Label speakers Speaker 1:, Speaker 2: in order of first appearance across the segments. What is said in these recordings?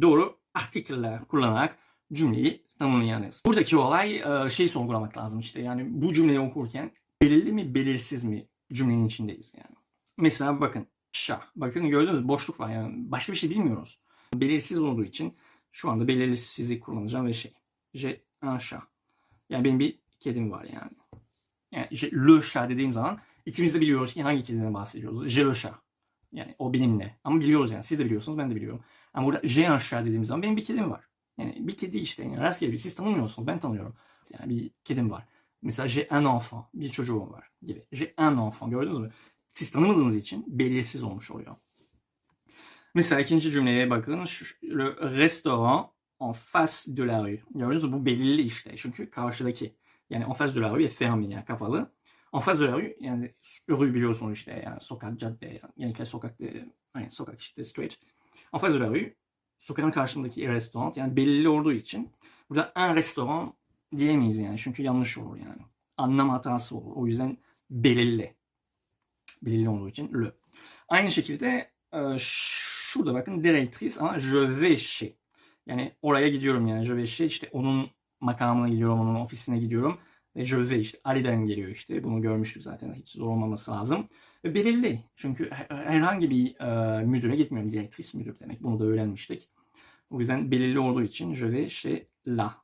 Speaker 1: doğru artiküller kullanarak cümleyi tamamlayınız. Buradaki olay şey sorgulamak lazım işte yani bu cümleyi okurken belirli mi belirsiz mi cümlenin içindeyiz yani. Mesela bakın şa. Bakın gördünüz boşluk var yani başka bir şey bilmiyoruz. Belirsiz olduğu için şu anda belirsizi kullanacağım ve şey. J'ai un chat. Yani benim bir kedim var yani. Yani işte le chat dediğim zaman ikimiz de biliyoruz ki hangi kediden bahsediyoruz. J'ai le chat. Yani o benimle. Ama biliyoruz yani. Siz de biliyorsunuz ben de biliyorum. Ama burada j'ai un chat dediğim zaman benim bir kedim var. Yani bir kedi işte. Yani rastgele bir. Siz tanımıyorsunuz. Ben tanıyorum. Yani bir kedim var. Mesela j'ai un enfant. Bir çocuğum var gibi. J'ai un enfant. Gördünüz mü? Siz tanımadığınız için belirsiz olmuş oluyor. Mesela ikinci cümleye bakın. Le restaurant en face de la rue. Gördünüz mü? Bu belirli işte. Çünkü karşıdaki. Yani en face de la rue est fermé yani kapalı. En face de la rue yani rue biliyorsunuz işte yani sokak, cadde, yani sokak, yani sokak işte street. En rue sokağın karşısındaki restoran yani belirli olduğu için burada un restoran diyemeyiz yani çünkü yanlış olur yani. Anlam hatası olur. O yüzden belirli. Belirli olduğu için le. Aynı şekilde e, şurada bakın directrice ama je vais chez. Yani oraya gidiyorum yani je vais chez işte onun makamına gidiyorum, onun ofisine gidiyorum. Ve vais işte Ali'den geliyor işte. Bunu görmüştük zaten. Hiç zor olmaması lazım. Ve belirli. Çünkü her- herhangi bir e, müdüre gitmiyorum. Direktris müdür demek. Bunu da öğrenmiştik. O yüzden belirli olduğu için je vais chez la.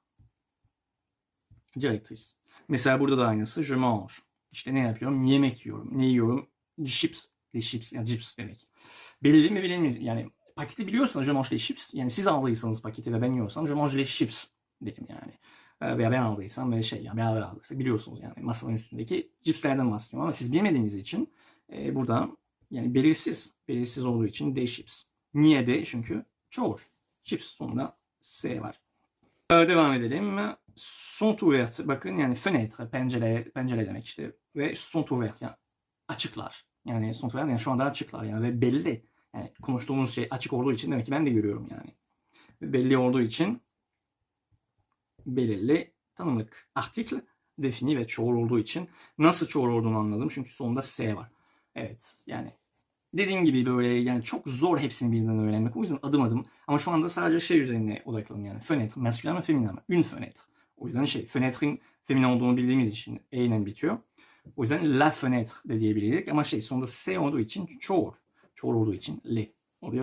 Speaker 1: Direktris. Mesela burada da aynısı. Je mange. İşte ne yapıyorum? Yemek yiyorum. Ne yiyorum? Chips. Chips. Yani chips demek. Belirli mi mi? Yani paketi biliyorsanız je mange les chips. Yani siz aldıysanız paketi ve ben yiyorsam je mange les chips derim yani. E, veya ben aldıysam ve şey ya beraber aldıysak biliyorsunuz yani masanın üstündeki cipslerden bahsediyorum ama siz bilmediğiniz için e, burada yani belirsiz belirsiz olduğu için de chips. Niye de? Çünkü çoğul. Chips sonunda S var. E, devam edelim. Sont ouvertes. Bakın yani fenêtre, pencere, pencere demek işte. Ve sont ouvertes yani açıklar. Yani sont ouvertes yani şu anda açıklar yani ve belli. Yani konuştuğumuz şey açık olduğu için demek ki ben de görüyorum yani. Belli olduğu için belirli tanımlık artikl defini ve çoğul olduğu için nasıl çoğul olduğunu anladım. Çünkü sonunda S var. Evet yani dediğim gibi böyle yani çok zor hepsini birden öğrenmek. O yüzden adım adım ama şu anda sadece şey üzerine odaklanın yani. Fenêtre, maskülen ve feminen ama. Une fenêtre. O yüzden şey fenêtre'in feminen olduğunu bildiğimiz için E ile bitiyor. O yüzden la fenêtre de diyebilirdik ama şey sonunda S olduğu için çoğul. Çoğul olduğu için le.